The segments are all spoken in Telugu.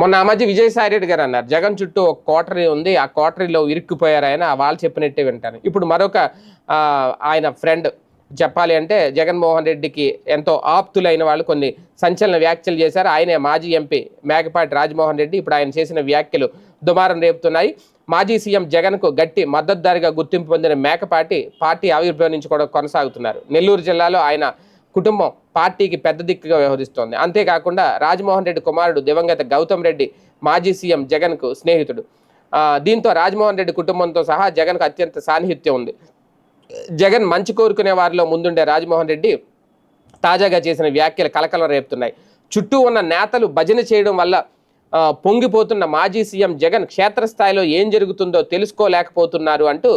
మొన్న ఆ మధ్య విజయసాయి రెడ్డి గారు అన్నారు జగన్ చుట్టూ ఒక కోటరీ ఉంది ఆ కోటరీలో ఇరుక్కుపోయారు ఆయన వాళ్ళు చెప్పినట్టే వింటాను. ఇప్పుడు మరొక ఆయన ఫ్రెండ్ చెప్పాలి అంటే జగన్మోహన్ రెడ్డికి ఎంతో ఆప్తులైన వాళ్ళు కొన్ని సంచలన వ్యాఖ్యలు చేశారు. ఆయనే మాజీ ఎంపీ మేకపాటి రాజమోహన్ రెడ్డి. ఇప్పుడు ఆయన చేసిన వ్యాఖ్యలు దుమారం రేపుతున్నాయి. మాజీ సీఎం జగన్కు గట్టి మద్దతుదారిగా గుర్తింపు పొందిన మేకపాటి పార్టీ ఆవిర్భావం కూడా కొనసాగుతున్నారు. నెల్లూరు జిల్లాలో ఆయన కుటుంబం పార్టీకి పెద్ద దిక్కుగా వ్యవహరిస్తోంది. అంతేకాకుండా రాజమోహన్ రెడ్డి కుమారుడు దివంగత గౌతమ్ రెడ్డి మాజీ సీఎం జగన్కు స్నేహితుడు. దీంతో రాజమోహన్ రెడ్డి కుటుంబంతో సహా జగన్కు అత్యంత సాన్నిహిత్యం ఉంది. జగన్ మంచి కోరుకునే వారిలో ముందుండే రాజమోహన్ రెడ్డి తాజాగా చేసిన వ్యాఖ్యలు కలకలం రేపుతున్నాయి. చుట్టూ ఉన్న నేతలు భజన చేయడం వల్ల పొంగిపోతున్న మాజీ సీఎం జగన్ క్షేత్రస్థాయిలో ఏం జరుగుతుందో తెలుసుకోలేకపోతున్నారు అంటూ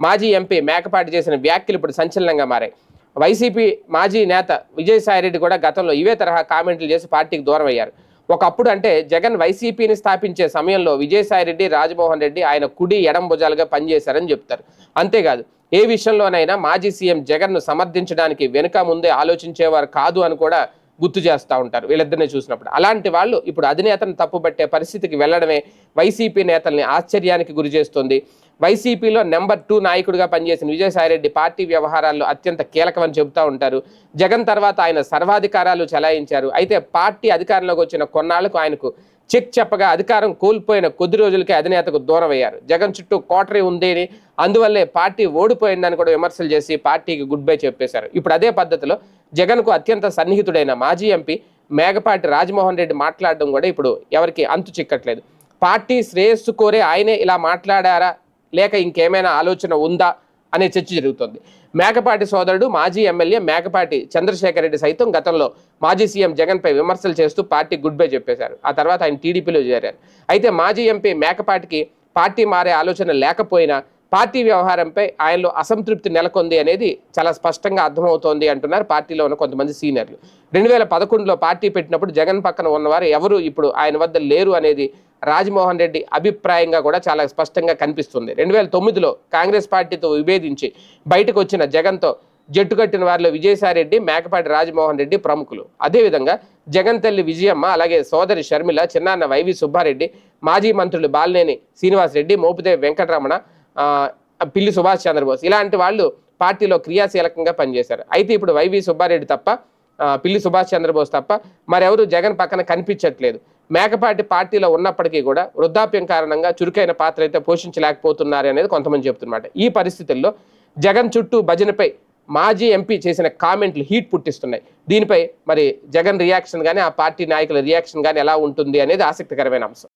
మాజీ ఎంపీ మేకపాటి చేసిన వ్యాఖ్యలు ఇప్పుడు సంచలనంగా మారాయి. వైసీపీ మాజీ నేత విజయసాయిరెడ్డి కూడా గతంలో ఇవే తరహా కామెంట్లు చేసి పార్టీకి దూరం అయ్యారు ఒకప్పుడు అంటే జగన్ వైసీపీని స్థాపించే సమయంలో విజయసాయిరెడ్డి రాజమోహన్ రెడ్డి ఆయన కుడి ఎడం భుజాలుగా పనిచేశారని చెప్తారు. అంతేకాదు ఏ విషయంలోనైనా మాజీ సీఎం జగన్ను సమర్థించడానికి వెనుక ముందే ఆలోచించేవారు కాదు అని కూడా గుర్తు చేస్తూ ఉంటారు వీళ్ళిద్దరిని చూసినప్పుడు. అలాంటి వాళ్ళు ఇప్పుడు అధినేతను తప్పుపట్టే పరిస్థితికి వెళ్ళడమే వైసీపీ నేతల్ని ఆశ్చర్యానికి గురి చేస్తుంది. వైసీపీలో నెంబర్ టూ నాయకుడిగా పనిచేసిన విజయసాయిరెడ్డి పార్టీ వ్యవహారాల్లో అత్యంత కీలకమని చెబుతూ ఉంటారు. జగన్ తర్వాత ఆయన సర్వాధికారాలు చెలాయించారు. అయితే పార్టీ అధికారంలోకి వచ్చిన కొన్నాళ్ళకు ఆయనకు చెక్ చెప్పగా అధికారం కోల్పోయిన కొద్ది రోజులకే అధినేతకు దూరమయ్యారు. జగన్ చుట్టూ కోటరీ ఉందని అందువల్లే పార్టీ ఓడిపోయిందని కూడా విమర్శలు చేసి పార్టీకి గుడ్ బై చెప్పేశారు. ఇప్పుడు అదే పద్ధతిలో జగన్కు అత్యంత సన్నిహితుడైన మాజీ ఎంపీ మేకపాటి రాజమోహన్ రెడ్డి మాట్లాడడం కూడా ఇప్పుడు ఎవరికి అంతు చిక్కట్లేదు. పార్టీ శ్రేయస్సు కోరే ఆయనే ఇలా మాట్లాడారా? లేక ఇంకేమైనా ఆలోచన ఉందా? అనే చర్చ జరుగుతోంది. మేకపాటి సోదరుడు మాజీ ఎమ్మెల్యే మేకపాటి చంద్రశేఖర్ రెడ్డి సైతం గతంలో మాజీ సీఎం జగన్పై విమర్శలు చేస్తూ పార్టీ గుడ్ బై చెప్పేశారు. ఆ తర్వాత ఆయన టీడీపీలో చేరారు. అయితే మాజీ ఎంపీ మేకపాటికి పార్టీ మారే ఆలోచన లేకపోయినా పార్టీ వ్యవహారంపై ఆయనలో అసంతృప్తి నెలకొంది అనేది చాలా స్పష్టంగా అర్థమవుతోంది అంటున్నారు. పార్టీలో ఉన్న కొంతమంది సీనియర్లు. రెండు వేల పదకొండులో పార్టీ పెట్టినప్పుడు జగన్ పక్కన ఉన్నవారు ఎవరు ఇప్పుడు ఆయన వద్ద లేరు అనేది రాజమోహన్ రెడ్డి అభిప్రాయంగా కూడా చాలా స్పష్టంగా కనిపిస్తుంది. రెండు వేల తొమ్మిదిలో కాంగ్రెస్ పార్టీతో విభేదించి బయటకు వచ్చిన జగన్తో జట్టు కట్టిన వారిలో విజయసాయిరెడ్డి మేకపాటి రాజమోహన్ రెడ్డి ప్రముఖులు. అదేవిధంగా జగన్ తల్లి విజయమ్మ అలాగే సోదరి షర్మిల చిన్నాన్న వైవి సుబ్బారెడ్డి మాజీ మంత్రులు బాలినేని శ్రీనివాసరెడ్డి మోపుదేవి వెంకటరమణ పిల్లి సుభాష్ చంద్రబోస్. ఇలాంటి వాళ్ళు పార్టీలో క్రియాశీలకంగా పనిచేశారు. అయితే ఇప్పుడు వైవి సుబ్బారెడ్డి తప్ప పిల్లి సుభాష్ చంద్రబోస్ తప్ప మరెవరు జగన్ పక్కన కనిపించట్లేదు. మేకపాటి పార్టీలో ఉన్నప్పటికీ కూడా వృద్ధాప్యం కారణంగా చురుకైన పాత్ర అయితే పోషించలేకపోతున్నారు అనేది కొంతమంది చెప్తున్నమాట. ఈ పరిస్థితుల్లో జగన్ చుట్టూ భజనపై మాజీ ఎంపీ చేసిన కామెంట్లు హీట్ పుట్టిస్తున్నాయి. దీనిపై మరి జగన్ రియాక్షన్ కానీ ఆ పార్టీ నాయకుల రియాక్షన్ కానీ ఎలా ఉంటుంది అనేది ఆసక్తికరమైన అంశం.